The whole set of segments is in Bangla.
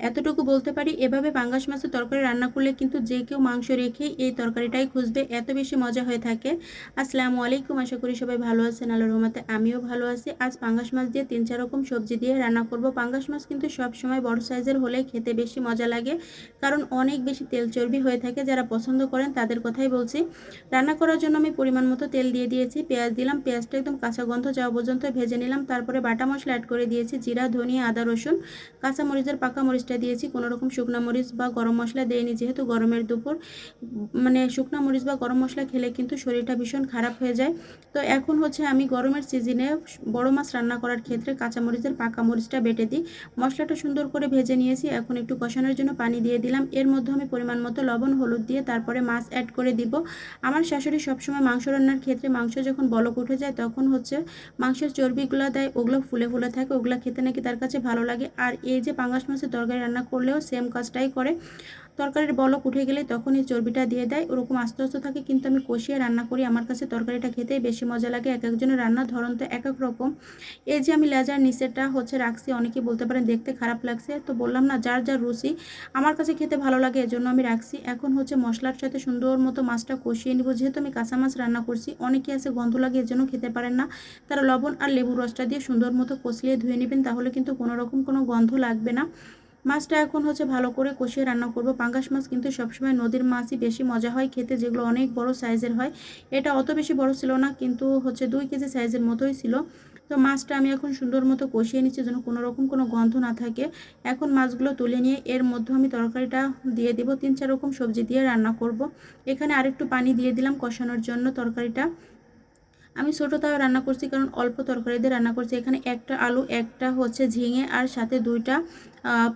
এতটুকু বলতে পারি, এভাবে পাঙ্গাস মাছের তরকারি রান্না করলে কিন্তু যে কেউ মাংস রেখে এই তরকারিটাই খুঁজবে, এত বেশি মজা হয়ে থাকে। আসসালামু আলাইকুম, আশা করি সবাই ভালো আছেন, আল্লাহর রহমতে আমিও ভালো আছি। আজ পাঙ্গাস মাছ দিয়ে তিন চার রকম সবজি দিয়ে রান্না করব। পাঙ্গাস মাছ কিন্তু সব সময় বড় সাইজের হলে খেতে বেশি মজা লাগে, কারণ অনেক বেশি তেল চর্বি হয়ে থাকে। যারা পছন্দ করেন তাদের কথাই বলছি। রান্না করার জন্য আমি পরিমাণ মতো তেল দিয়ে দিয়েছি, পেঁয়াজ দিলাম, পেঁয়াজটা একদম কাঁচা গন্ধ যাওয়া পর্যন্ত ভেজে নিলাম। তারপরে বাটা মশলা অ্যাড করে দিয়েছি, জিরা, ধনিয়া, আদা, রসুন কাঁচা মরিচের পাকা মরিচ মরিচটা দিয়েছি, কোনো রকম শুকনা মরিচ বা গরম মশলা দেয়নি যেহেতু গরমের দুপুর। মানে শুকনা মরিচ বা গরম মশলা খেলে কিন্তু শরীরটা ভীষণ খারাপ হয়ে যায়। তো এখন হচ্ছে আমি গরমের সিজনে বড় মাছ রান্না করার ক্ষেত্রে কাঁচা মরিচের পাকা মরিচটা বেটে দিই। মশলাটা সুন্দর করে ভেজে নিয়েছি, এখন একটু কষানোর জন্য পানি দিয়ে দিলাম। এর মধ্যে আমি পরিমাণ মতো লবণ, হলুদ দিয়ে তারপরে মাছ অ্যাড করে দিব। আমার শাশুড়ি সবসময় মাংস রান্নার ক্ষেত্রে মাংস যখন বলক উঠে যায় তখন হচ্ছে মাংসের চর্বিগুলো দেয়, ওগুলো ফুলে ফুলে থাকে, ওগুলো খেতে নাকি তার কাছে ভালো লাগে। আর এই যে পাঙ্গাস মাছের তরকারি রান্না করলেও সেম কাজটাই করে। তরকারির বলক উঠে গেলে তখনই চর্বিটা দিয়ে দেয়। ওরকম আস্তে আস্তে থাকে, কিন্তু আমি কষিয়ে রান্না করি। আমার কাছে তরকারিটা খেতে বেশি মজা লাগে। এক একজনের রান্নার ধরন তো এক এক রকম। এই যে আমি লেজার নিচেটা হচ্ছে রাখছি অনেকে বলতে পারেন দেখতে খারাপ লাগছে। তো বললাম না, যার যার রুচি, আমার কাছে খেতে ভালো লাগে, এজন্য আমি রাখছি। এখন হচ্ছে মশলার সাথে সুন্দর মতো মাছটা কষিয়ে নিব। যেহেতু আমি কাঁচা মাছ রান্না করছি অনেকে আছে গন্ধ লাগে, এজন্য খেতে পারেন না। তারা লবণ আর লেবুর রসটা দিয়ে সুন্দর মতো কষিয়ে ধুয়ে নেবেন, তাহলে কিন্তু কোনো রকম কোনো গন্ধ লাগবে না। মাছটা এখন হচ্ছে ভালো করে কষিয়ে রান্না করব। পাঙ্গাস মাছ কিন্তু সবসময় নদীর মাছই বেশি মজা হয় খেতে, যেগুলো অনেক বড় সাইজের হয়। এটা অত বেশি বড় ছিল না, কিন্তু হচ্ছে দুই কেজি সাইজের মতোই ছিল। তো মাছটা আমি এখন সুন্দর মতো কষিয়ে নিচ্ছি যেন কোনো রকম কোনো গন্ধ না থাকে। এখন মাছগুলো তুলে নিয়ে এর মধ্যে আমি তরকারিটা দিয়ে দিব, তিন চার রকম সবজি দিয়ে রান্না করব। এখানে আরেকটু পানি দিয়ে দিলাম কষানোর জন্য তরকারিটা। আমি ছোটো তাও রান্না করছি কারণ অল্প তরকারি দিয়ে রান্না করছি। এখানে একটা আলু, একটা হচ্ছে ঝিঙে আর সাথে দুইটা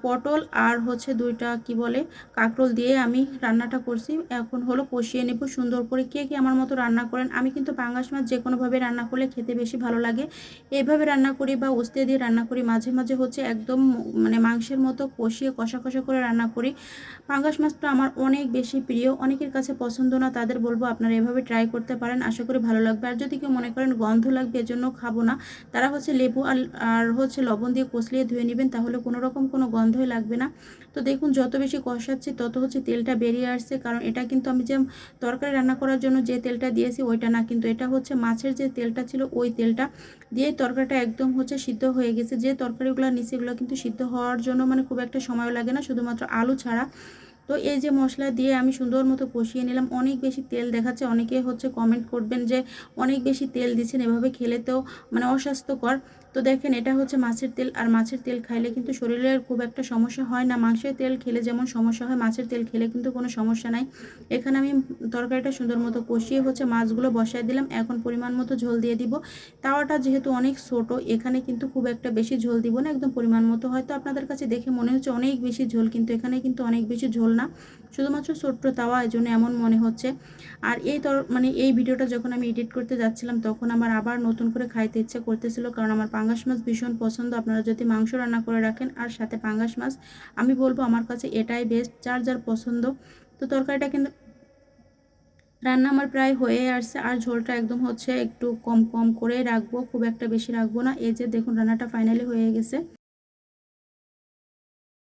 পটল আর হচ্ছে দুইটা, কি বলে, কাঁকরোল দিয়ে আমি রান্নাটা করছি। এখন হলো কষিয়ে নেব সুন্দর করে। কে কে আমার মতো রান্না করেন, আমি কিন্তু পাঙ্গাস মাছ যে কোনোভাবে রান্না করলে খেতে বেশি ভালো লাগে। এইভাবে রান্না করি বা উস্তে দিয়ে রান্না করি, মাঝে মাঝে হচ্ছে একদম মানে মাংসের মতো কষিয়ে কষা কষা করে রান্না করি। পাঙ্গাস মাছটা আমার অনেক বেশি প্রিয়, অনেকের কাছে পছন্দ না, তাদের বলব আপনারা এভাবে ট্রাই করতে পারেন, আশা করি ভালো লাগবে। আর যদি কেউ মনে করেন গন্ধ লাগবে, এজন্য খাব না। তারা হচ্ছে লেবু আর হচ্ছে লবণ দিয়ে কষলিয়ে ধুয়ে নেবেন, তাহলে কোনো রকম কোনো গন্ধই লাগবে না। তো দেখুন, যত বেশি কষাচ্ছি, তত হচ্ছে তেলটা বেরিয়ে আসছে। কারণ এটা কিন্তু আমি যে তরকারি রান্না করার জন্য যে তেলটা দিয়েছি, ওইটা না। কিন্তু এটা হচ্ছে মাছের যে তেলটা ছিল, ওই তেলটা দিয়ে তরকারিটা একদম হচ্ছে সিদ্ধ হয়ে গেছে। যে তরকারিগুলো নিচে এগুলো কিন্তু সিদ্ধ হওয়ার জন্য মানে খুব একটা সময় লাগে না, শুধুমাত্র আলু ছাড়া। তো এই যে মশলা দিয়ে আমি সুন্দর মতো কষিয়ে নিলাম। অনেক বেশি তেল দেখাচ্ছে, অনেকে হচ্ছে কমেন্ট করবেন যে অনেক বেশি তেল দিচ্ছেন, এভাবে খেলে তো মানে অস্বাস্থ্যকর। তো দেখেন, এটা হচ্ছে মাছের তেল, আর মাছের তেল খাইলে কিন্তু শরীরের খুব একটা সমস্যা হয় না। মাংসের তেল খেলে যেমন সমস্যা হয়, মাছের তেল খেলে কিন্তু কোনো সমস্যা নাই। এখানে আমি তরকারিটা সুন্দর মতো কষিয়ে হচ্ছে মাছগুলো বসায় দিলাম। এখন পরিমাণ মতো ঝোল দিয়ে দিব। তাওয়াটা যেহেতু অনেক ছোট, এখানে কিন্তু খুব একটা বেশি ঝোল দিব না, একদম পরিমাণ মতো। হয়তো আপনাদের কাছে দেখে মনে হচ্ছে অনেক বেশি ঝোল, কিন্তু এখানে কিন্তু অনেক বেশি ঝোল না। শুধুমাত্র ছোট্ট তাওয়া, এই জন্য এমন মনে হচ্ছে। আর এই তর মানে এই ভিডিওটা যখন আমি এডিট করতে যাচ্ছিলাম, তখন আমার আবার নতুন করে খাইতে ইচ্ছে করতেছিল, কারণ আমার পাঙ্গাস মাছ ভীষণ পছন্দ। আপনারা যদি মাংস রান্না করে রাখেন আর সাথে পাঙ্গাস মাছ, আমি বলব আমার কাছে এটাই বেস্ট যার যার পছন্দ। তো তরকারিটা কিন্তু রান্না আমার প্রায় হয়ে আসছে, আর ঝোলটা একদম হচ্ছে একটু কম কম করে রাখব, খুব একটা বেশি রাখব না। এই যে দেখুন, রান্নাটা ফাইনালি হয়ে গেছে।